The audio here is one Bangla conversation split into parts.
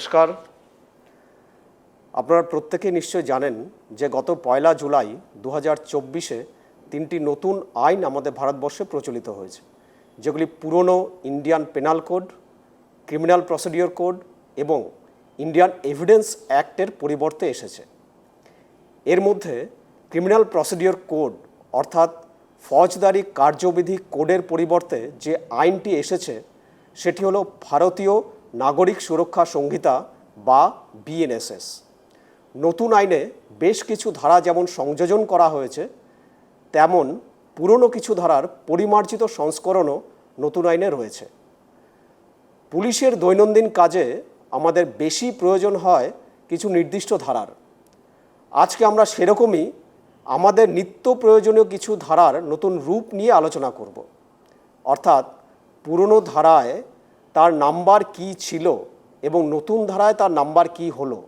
নমস্কার। আপনারা প্রত্যেকে নিশ্চয় জানেন যে গত পয়লা জুলাই দু হাজার চব্বিশে তিনটি নতুন আইন আমাদের ভারতবর্ষে প্রচলিত হয়েছে, যেগুলি পুরনো Indian penal code criminal procedure code এবং ইন্ডিয়ান এভিডেন্স অ্যাক্টের পরিবর্তে এসেছে। এর মধ্যে ক্রিমিনাল প্রসিডিওর কোড অর্থাৎ ফৌজদারি কার্যবিধি কোডের পরিবর্তে যে আইনটি এসেছে, সেটি হলো ভারতীয় নাগরিক সুরক্ষা সংহিতা বা বিএনএসএস। নতুন আইনে বেশ কিছু ধারা যেমন সংযোজন করা হয়েছে, তেমন পুরনো কিছু ধারার পরিমার্জিত সংস্করণও নতুন আইনে রয়েছে। পুলিশের দৈনন্দিন কাজে আমাদের বেশি প্রয়োজন হয় কিছু নির্দিষ্ট ধারার। আজকে আমরা সেরকমই আমাদের নিত্য প্রয়োজনীয় কিছু ধারার নতুন রূপ নিয়ে আলোচনা করব। অর্থাৎ পুরনো ধারায় তার নাম্বার কি ছিল এবং নতুন ধারায় তার নাম্বার কি হলো?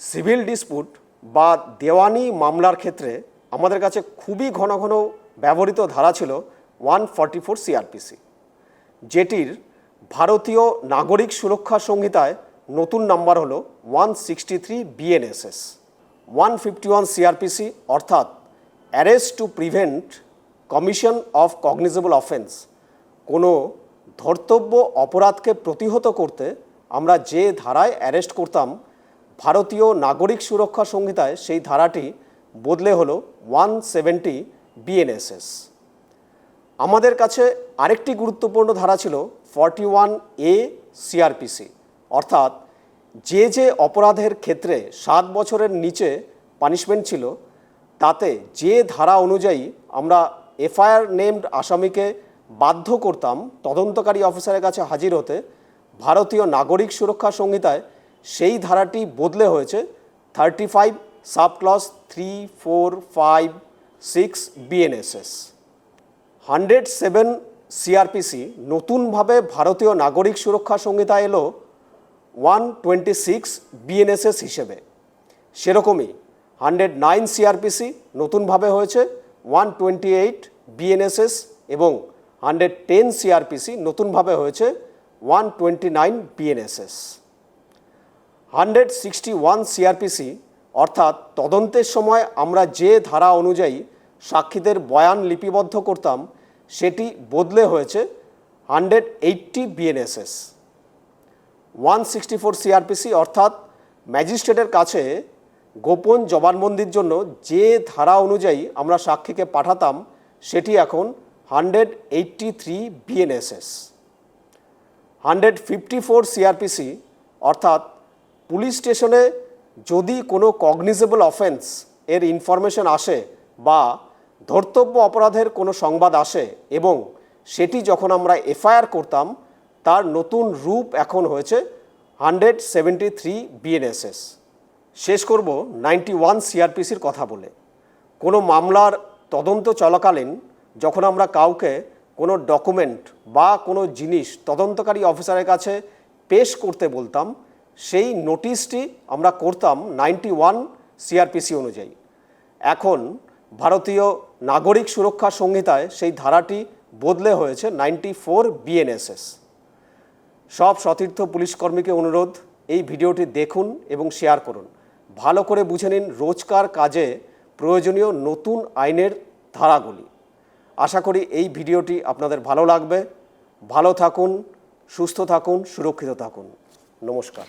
সিভিল ডিসপুট বা দেওয়ানি মামলার ক্ষেত্রে আমাদের কাছে খুবই ঘন ঘন ব্যবহৃত ধারা ছিল ওয়ান ফর্টি ফোর সিআরপিসি, যেটির ভারতীয় নাগরিক সুরক্ষা সংহিতায় নতুন নাম্বার হলো one sixty three BNSS. One fifty one CrPC অর্থাৎ arrest to prevent commission of cognizable offence, কোনো ধর্তব্য অপরাধকে প্রতিহত করতে আমরা যে ধারায় অ্যারেস্ট করতাম, ভারতীয় নাগরিক সুরক্ষা সংহিতায় সেই ধারাটি বদলে হলো ওয়ান সেভেন্টি বিএনএসএস। আমাদের কাছে আরেকটি গুরুত্বপূর্ণ ধারা ছিল ফর্টি ওয়ান এ সিআরপিসি অর্থাৎ যে যে অপরাধের ক্ষেত্রে সাত বছরের নিচে পানিশমেন্ট ছিল, তাতে যে ধারা অনুযায়ী আমরা এফআইআর নেমড আসামিকে বাধ্য করতাম তদন্তকারী অফিসারের কাছে হাজির হতে। ভারতীয় নাগরিক সুরক্ষা সংহিতায় সেই ধারাটি বদলে হয়েছে। Thirty five sub clause three four five six BNSS hundred seven CrPC নতুনভাবে ভারতীয় নাগরিক সুরক্ষা সংহিতা এলো ওয়ান টোয়েন্টি সিক্স বিএনএসএস হিসেবে। সেরকমই হান্ড্রেড নাইন সিআরপিসি নতুনভাবে হয়েছে ওয়ান টোয়েন্টি এইট বিএনএসএস এবং হান্ড্রেড টেন সিআরপিসি নতুনভাবে হয়েছে one twenty nine BNSS hundred sixty one CrPC অর্থাৎ তদন্তের সময় আমরা যে ধারা অনুযায়ী সাক্ষীদের বয়ান লিপিবদ্ধ করতাম, সেটি বদলে হয়েছে hundred eighty BNSS one sixty four CrPC অর্থাৎ ম্যাজিস্ট্রেটের কাছে গোপন জবানবন্দির জন্য যে ধারা অনুযায়ী আমরা সাক্ষীকে পাঠাতাম, সেটি এখন hundred eighty three BNSS hundred fifty four CrPC অর্থাৎ পুলিশ স্টেশনে যদি কোনো কগনিজেবল অফেন্স এর ইনফরমেশন আসে বা ধর্তব্য অপরাধের কোনো সংবাদ আসে এবং সেটি যখন আমরা এফআইআর করতাম, তার নতুন রূপ এখন হয়েছে হান্ড্রেড সেভেন্টি থ্রি বিএনএসএস শেষ করব নাইনটি ওয়ান সিআরপিসির কথা বলে। কোনো মামলার তদন্ত চলাকালীন যখন আমরা কাউকে কোনো ডকুমেন্ট বা কোনো জিনিস তদন্তকারী অফিসারের কাছে পেশ করতে বলতাম, সেই নোটিশটি আমরা করতাম নাইনটি ওয়ান সিআরপিসি অনুযায়ী। এখন ভারতীয় নাগরিক সুরক্ষা সংহিতায় সেই ধারাটি বদলে হয়েছে নাইনটি ফোর বিএনএসএস সব সতীর্থ পুলিশকর্মীকে অনুরোধ, এই ভিডিওটি দেখুন এবং শেয়ার করুন। ভালো করে বুঝে নিন রোজকার কাজে প্রয়োজনীয় নতুন আইনের ধারাগুলি। আশা করি এই ভিডিওটি আপনাদের ভালো লাগবে। ভালো থাকুন সুস্থ থাকুন সুরক্ষিত থাকুন। নমস্কার।